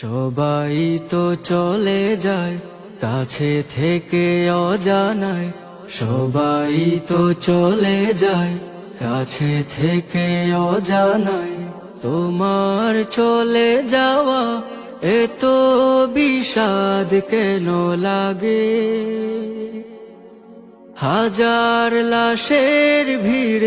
সবাই তো চলে যায়, কাছে থেকে অজানায়। সবাই তো চলে যায়, কাছে থেকে অজানায়। তোমার চলে যাওয়া এত বিষাদ কেন লাগে? হাজার লাশের ভিড়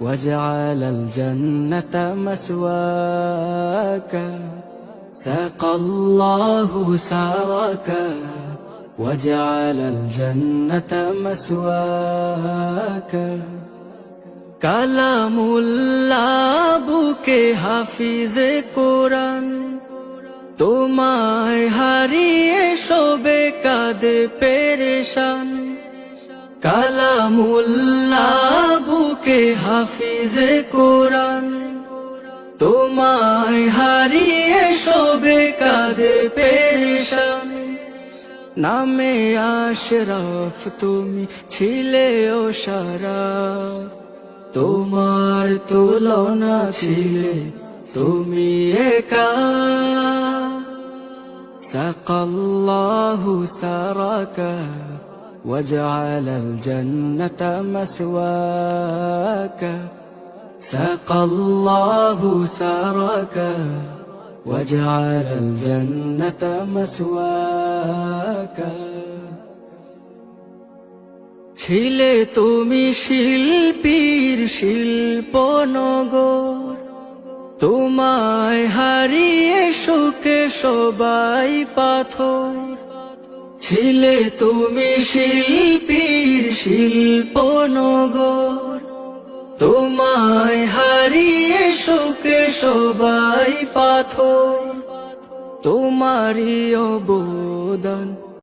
وجعل الجنة مسواك سقى الله سراك وجعل الجنة مسواك কালামুল্লাহ বুকে হাফিজে কোরআন তোমায় হারিয়ে শোবে কাঁদে পেরেশান কালামুল্লাহ বুকে হাফিজে কোরআন তোমায় হারিয়ে শোবে কাঁদে পেরেশান নামে আশরাফ তুমি ছিলে ও সারা তোমার তুলনা ছিলে তুমি একা سقى الله سراك وجعل الجنة مسواك سقى الله سراك وجعل الجنة مسواك ছিলে তুমি শিল্পীর শিল্পনগর তোমায় হারিয়ে সুখে সবাই পাথর ছিলে তুমি শিল্পীর শিল্পনগর। তোমায় হারিয়ে শোকে সবাই পাথর। তোমারই অবদান